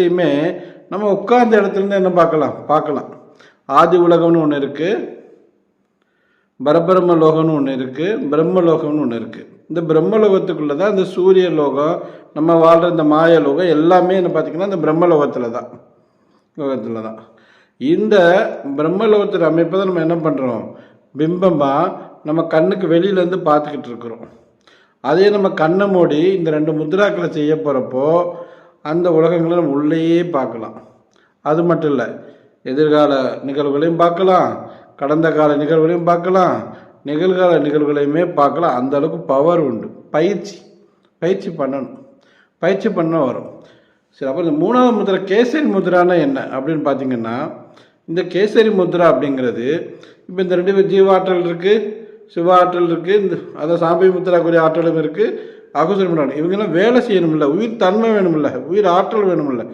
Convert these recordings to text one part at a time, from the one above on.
எல்லாத்தையுமே நம்ம உட்கார்ந்த இடத்துல இருந்து என்ன பார்க்கலாம்? பார்க்கலாம். ஆதி உலகம்னு ஒன்று இருக்குது பரபிரம்ம லோகம்னு ஒன்று இருக்குது பிரம்ம லோகம்னு ஒன்று இருக்குது இந்த பிரம்ம லோகத்துக்குள்ளே தான் இந்த சூரிய லோகம் நம்ம வாழ்கிற இந்த மாய லோகம் எல்லாமே என்ன பார்த்திங்கன்னா இந்த பிரம்ம லோகத்தில் தான் லோகத்தில் தான் இந்த பிரம்ம லோகத்தில் அமைப்பை தான் நம்ம என்ன பண்ணுறோம் பிம்பமாக நம்ம கண்ணுக்கு வெளியிலேருந்து பார்த்துக்கிட்டு இருக்கிறோம். அதே நம்ம கண்ணை மூடி இந்த ரெண்டு முத்ராக்களை செய்ய போகிறப்போ அந்த உலகங்களை நம்ம உள்ளேயே பார்க்கலாம். அது மட்டும் இல்லை எதிர்கால நிகழ்வுகளையும் பார்க்கலாம் கடந்த கால நிகழ்வுகளையும் பார்க்கலாம் நிகழ்கால நிகழ்வுகளையுமே பார்க்கலாம். அந்த அளவுக்கு பவர் உண்டு. பயிற்சி. பயிற்சி பண்ணணும். பயிற்சி பண்ண வரும். சரி அப்புறம் இந்த மூணாவது முத்ரா கேசரி முத்ரானா என்ன அப்படின்னு பார்த்தீங்கன்னா இந்த கேசரி முத்ரா அப்படிங்கிறது இப்போ இந்த ரெண்டு பேர் ஜீவாற்றல் இருக்குது சிவ ஆற்றல் இருக்குது இந்த அதை சாம்பி முத்ராக்குரிய ஆற்றலும் இருக்குது அகுசரி முத்ரா இவங்கெல்லாம் வேலை செய்யணுமில்ல உயிர் தன்மை வேணுமில்ல உயிர் ஆற்றல் வேணுமில்ல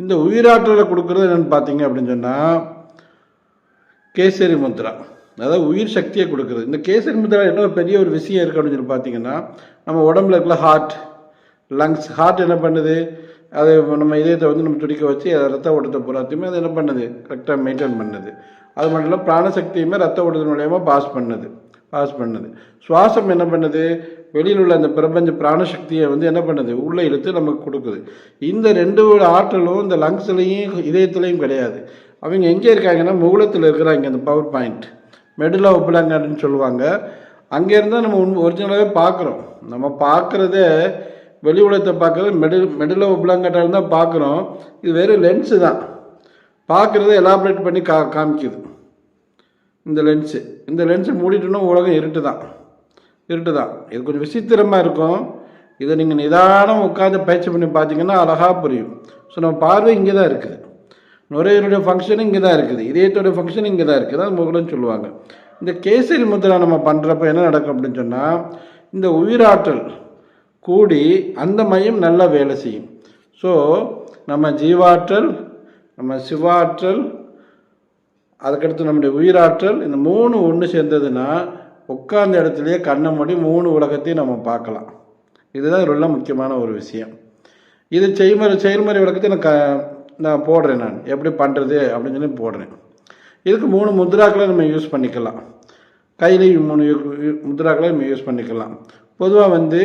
இந்த உயிராற்றலை கொடுக்குறது என்னென்னு பார்த்தீங்க அப்படின்னு சொன்னால் கேசரி முத்ரா. அதாவது உயிர் சக்தியை கொடுக்குறது. இந்த கேசரி முத்ரா என்ன ஒரு பெரிய ஒரு விஷயம் இருக்குது அப்படின்னு சொல்லி பார்த்தீங்கன்னா நம்ம உடம்புல இருக்கிற ஹார்ட் லங்ஸ் ஹார்ட் என்ன பண்ணுது? அது நம்ம இதயத்தை வந்து நம்ம துடிக்க வச்சு அதை ரத்த ஓட்டத்தை பூராத்தையுமே அது என்ன பண்ணுது? கரெக்டாக மெயின்டைன் பண்ணுது. அது மட்டும் இல்லை பிராணசக்தியுமே ரத்த ஓட்டத்தின் மூலயமா பாஸ் பண்ணுது. பாஸ் பண்ணுது. சுவாசம் என்ன பண்ணுது? வெளியில் உள்ள அந்த பிரபஞ்ச பிராணசக்தியை வந்து என்ன பண்ணுது? உள்ளே இழுத்து நமக்கு கொடுக்குது. இந்த ரெண்டு ஆற்றலும் இந்த லங்ஸ்லையும் இதயத்துலையும் கிடையாது. அவங்க எங்கே இருக்காங்கன்னா முகுலத்தில் இருக்கிறாங்க அந்த பவர் பாயிண்ட் மெடுலா ஒப்பிலாங்கன்னு சொல்லுவாங்க. அங்கேருந்து நம்ம உண் ஒரிஜினலாகவே பார்க்குறோம். நம்ம பார்க்குறதே வெளி உலகத்தை பார்க்குறது மெடு மெடுலா ஒப்பிலாங்கட்டால் தான் பார்க்குறோம். இது வெறும் லென்ஸு தான். பார்க்குறத எலாபரேட் பண்ணி கா காமிக்குது. இந்த லென்ஸு இந்த லென்ஸை மூடிட்டோன்னா உலகம் இருட்டு தான் இருட்டு தான் இது கொஞ்சம் விசித்திரமாக இருக்கும். இதை நீங்கள் நிதானம் உட்காந்து பயிற்சி பண்ணி பார்த்தீங்கன்னா அழகாக புரியும். ஸோ நம்ம பார்வை இங்கே தான் இருக்குது. நுரையீரலுடைய ஃபங்க்ஷன் இங்கே தான் இருக்குது. இதயத்தோடைய ஃபங்க்ஷன் இங்கே தான் இருக்குது. அது முகலன்னு சொல்லுவாங்க. இந்த கேசரி முத்திரா நம்ம பண்ணுறப்ப என்ன நடக்கும் அப்படின்னு சொன்னால் இந்த உயிராற்றல் கூடி அந்த மையம் நல்லா வேலை செய்யும். ஸோ நம்ம ஜீவாற்றல் நம்ம சிவாற்றல் அதுக்கடுத்து நம்முடைய உயிராற்றல் இந்த மூணு ஒன்று சேர்ந்ததுன்னா உட்கார்ந்த இடத்துலையே கண்ணை மூடி மூணு உலகத்தையும் நம்ம பார்க்கலாம். இதுதான் ரொம்ப முக்கியமான ஒரு விஷயம். இது செய்முறை செயல்முறை விளக்கத்தை நான் க நான் போடுறேன் நான். எப்படி பண்ணுறது அப்படின்னு சொல்லி போடுறேன். இதுக்கு மூணு முத்ராக்களை நம்ம யூஸ் பண்ணிக்கலாம். கையிலையும் மூணு முத்ராக்களை நம்ம யூஸ் பண்ணிக்கலாம். பொதுவாக வந்து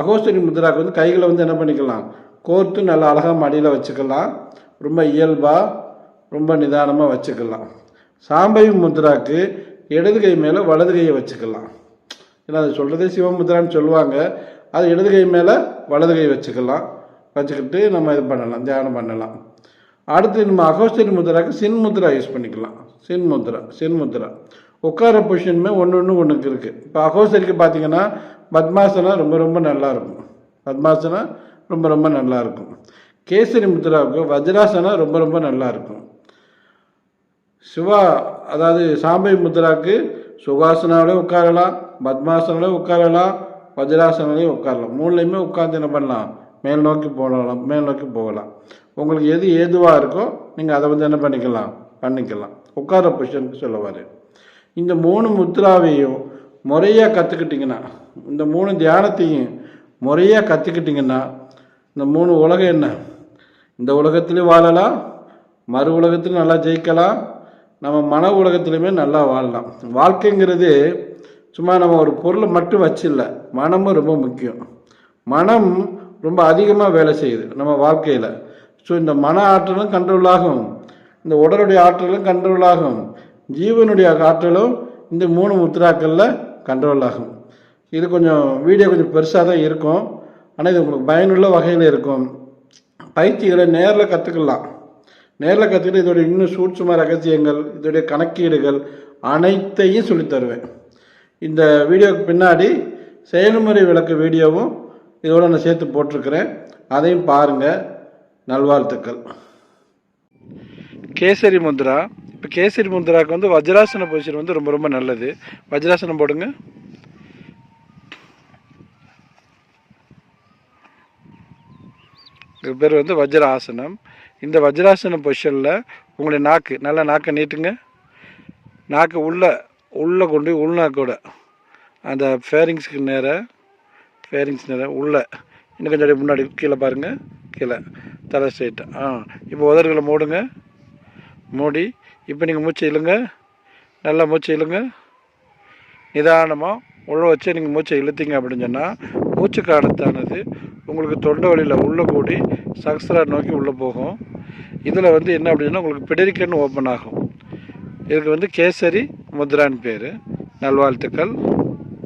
அகோஸ்தரி முத்ராக்கு வந்து கைகளை வந்து என்ன பண்ணிக்கலாம்? கோர்த்து நல்லா அழகாக மடியில் வச்சுக்கலாம். ரொம்ப இயல்பாக ரொம்ப நிதானமாக வச்சுக்கலாம். சாம்பவி முத்ராக்கு இடது கை மேலே வலது கையை வச்சுக்கலாம். ஏன்னா அது சொல்கிறதே சிவமுத்ரான்னு சொல்லுவாங்க. அது இடது கை மேலே வலது கை வச்சுக்கலாம். வச்சுக்கிட்டு நம்ம இது பண்ணலாம் தியானம் பண்ணலாம். அடுத்து நம்ம அகோஸ்தரி முத்ராக்கு சின் முத்ரா யூஸ் பண்ணிக்கலாம். சின் முத்ரா சின் முத்ரா. உட்கார பொசிஷனுமே ஒன்று ஒன்று ஒன்றுக்கு இருக்குது இப்போ அகோஸ்தரிக்கு பார்த்தீங்கன்னா பத்மாசனம் ரொம்ப ரொம்ப நல்லா இருக்கும். பத்மாசனம் ரொம்ப ரொம்ப நல்லா இருக்கும். கேசரி முத்ராவுக்கு வஜ்ராசனம் ரொம்ப ரொம்ப நல்லாயிருக்கும் சிவா அதாவது சாம்பை முத்ராக்கு சுகாசனாவிலே உட்காரலாம் பத்மாசனாலே உட்காரலாம் வஜ்ராசனாலையும் உட்காரலாம். மூணுலேயுமே உட்கார்ந்து என்ன பண்ணலாம்? மேல் நோக்கி போகலாம் மேல் நோக்கி போகலாம். உங்களுக்கு எது ஏதுவாக இருக்கோ நீங்கள் அதை வந்து என்ன பண்ணிக்கலாம்? பண்ணிக்கலாம். உட்கார பொசிஷனுக்கு சொல்லுவார். இந்த மூணு முத்ராவையும் முறையாக கற்றுக்கிட்டிங்கன்னா இந்த மூணு தியானத்தையும் முறையாக கற்றுக்கிட்டிங்கன்னா இந்த மூணு உலகம் என்ன? இந்த உலகத்துலேயும் வாழலாம் மறு உலகத்திலும் நல்லா ஜெயிக்கலாம் நம்ம மன உலகத்துலையுமே நல்லா வாழலாம். வாழ்க்கைங்கிறது சும்மா நம்ம ஒரு பொருளை மட்டும் வச்சில்ல மனமும் ரொம்ப முக்கியம். மனம் ரொம்ப அதிகமாக வேலை செய்யுது நம்ம வாழ்க்கையில். ஸோ இந்த மன ஆற்றலும் கண்ட்ரோல் ஆகும். இந்த உடலுடைய ஆற்றலும் கண்ட்ரோல் ஆகும். ஜீவனுடைய ஆற்றலும் இந்த மூணு முத்ராக்களில் கண்ட்ரோல் ஆகும். இது கொஞ்சம் வீடியோ கொஞ்சம் பெருசாக தான் இருக்கும். ஆனால் இது உங்களுக்கு பயனுள்ள வகையில் இருக்கும். பயிற்சிகளை நேரில் கற்றுக்கலாம் நேரில் கற்றுக்கிட்டு இதோட இன்னும் சூட்சும ரகசியங்கள் இதோடைய கணக்கீடுகள் அனைத்தையும் சொல்லித் தருவேன். இந்த வீடியோவுக்கு பின்னாடி செயல்முறை விளக்கு வீடியோவும் இதோட நான் சேர்த்து போட்டிருக்கிறேன். அதையும் பாருங்கள் நல்வாழ்த்துக்கள். கேசரி முத்ரா இப்போ கேசரி முந்திராவுக்கு வந்து வஜ்ராசன பொசிஷன் வந்து ரொம்ப ரொம்ப நல்லது. வஜ்ராசனம் போடுங்க. இது பேர் வந்து வஜ்ராசனம். இந்த வஜ்ராசன பொசிஷனில் உங்களுடைய நாக்கு நல்லா நாக்கை நீட்டுங்க. நாக்கு உள்ளே உள்ளே கொண்டு போய் உள்நாக்கோட அந்த ஃபேரிங்ஸ்க்கு நேராக ஃபேரிங்ஸ் நேராக உள்ளே. இன்னும் கொஞ்சம் முன்னாடி கீழே பாருங்கள் கீழே தலை ஸ்ட்ரைட்டாக ஆ இப்போ உதடுகளை மூடுங்க. மூடி இப்போ நீங்கள் மூச்சு இழுங்க. நல்லா மூச்சு இழுங்க. நிதானமாக உள்ள வச்சு நீங்கள் மூச்சை இழுத்தீங்க அப்படின்னு சொன்னால் மூச்சு காலத்தானது உங்களுக்கு தொண்டை வழியில் உள்ளே கூடி சக்ஸ்ரா நோக்கி உள்ளே போகும். இதில் வந்து என்ன அப்படின்னா உங்களுக்கு பிடரிக்கன்னு ஓப்பன் ஆகும். இதுக்கு வந்து கேசரி முத்ரான்னு பேர். நல்வாழ்த்துக்கள்.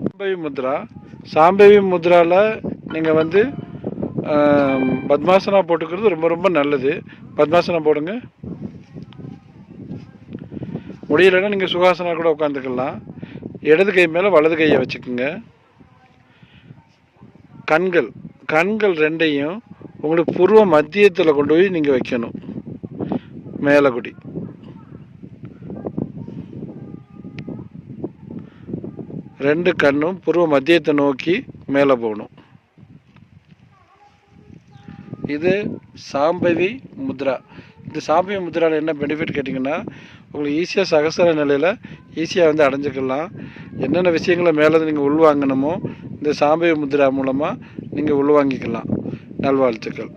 சாம்பவி முத்ரா. சாம்பவி முத்ராவில் நீங்கள் வந்து பத்மாசனா போட்டுக்கிறது ரொம்ப ரொம்ப நல்லது. பத்மாசனா போடுங்க. முடியலைன்னா நீங்கள் சுகாசனா கூட உட்காந்துக்கலாம் இடது கை மேலே வலது கையை வச்சுக்கோங்க. கண்கள். கண்கள் ரெண்டையும் உங்களுக்கு பூர்வ மத்தியத்தில் கொண்டு போய் நீங்கள் வைக்கணும். மேலகுடி. ரெண்டு கண்ணும் பூர்வ மத்தியத்தை நோக்கி மேலே போகணும். இது சாம்பவி முத்ரா. இந்த சாம்பவி முத்ராவில் என்ன பெனிஃபிட் கேட்டிங்கன்னா உங்களுக்கு ஈஸியாக சகசர நிலையில் ஈஸியாக வந்து அடைஞ்சிக்கலாம். என்னென்ன விஷயங்களை மேலே நீங்கள் உள்வாங்கணுமோ இந்த சாம்பவி முத்ரா மூலமாக நீங்கள் உள்வாங்கிக்கலாம். நல்வாழ்த்துக்கள்.